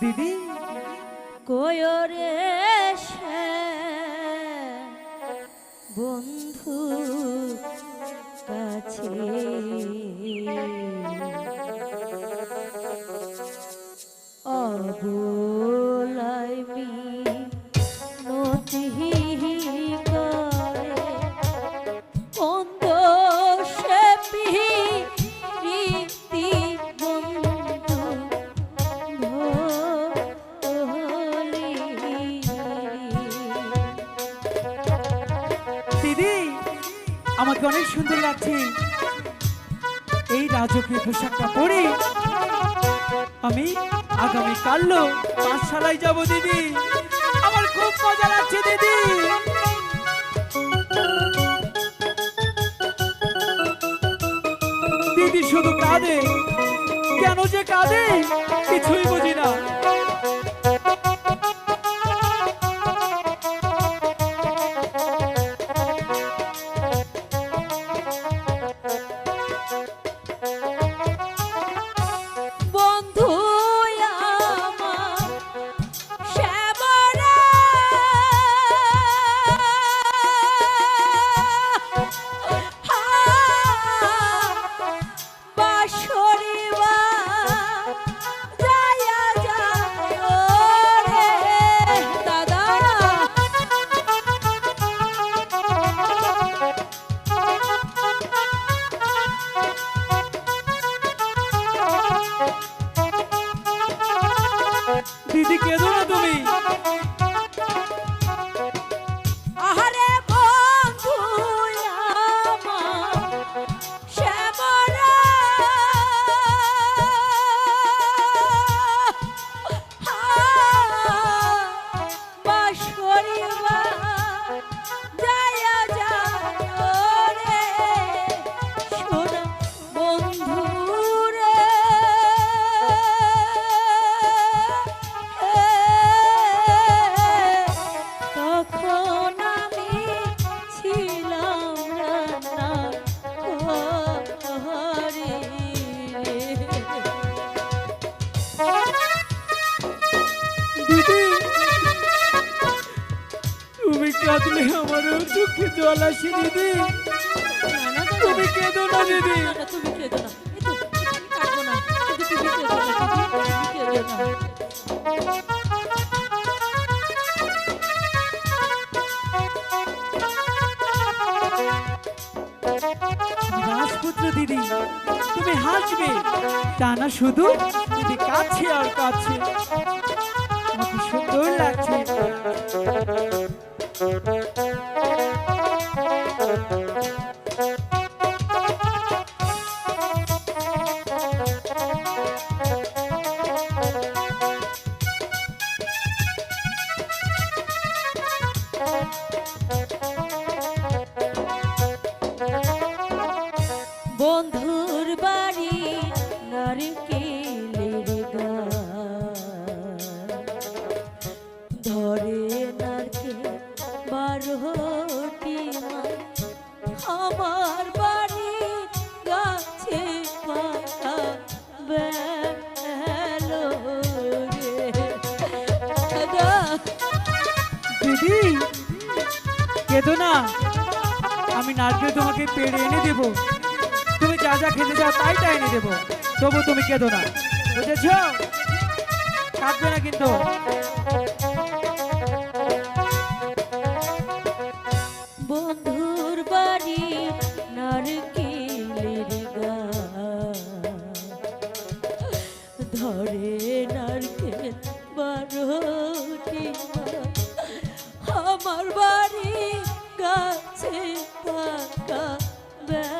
দিদি। কোয়রে বন্ধু কাছে? অবলাই আমাকে অনেক সুন্দর লাগছে। এই রাজকীয় পোশাকটা পরে আমি আগামী কাল্লো পাঠশালায় যাব, দিদি। আমার খুব মজা লাগছে, দিদি। দিদি শুধু কাঁদে। কেন যে কাঁদে? কিছুই বুঝি না। দিদি কেঁদো না তুমি। কাঁদলে আমারও চোখে জল আসে দিদি তুমি কেঁদো না দিদি। তুমি কেঁদো না। তুমি কেঁদো না রাজপুত্র দিদি তুমি হাসবে। তা না শুধু দিদি কাছে আর কাছে। বন্ধুর বাড়ি নারকেলের ধরে নারকেল বারোটি আমার বাড়ি গাছে পাতা বেলো রে। কেঁদো না। আমি নারকেল তোমাকে পেড়ে এনে দেবো। তুমি যা যা খেতে চাও তাই তাই এনে দেবো। তবু তুমি কেঁদো না। বুঝেছ? কাঁদবে না কিন্তু। বন্ধুর বাড়ি নারকেলের আমার বাড়ি কাছে থাকা ব্যা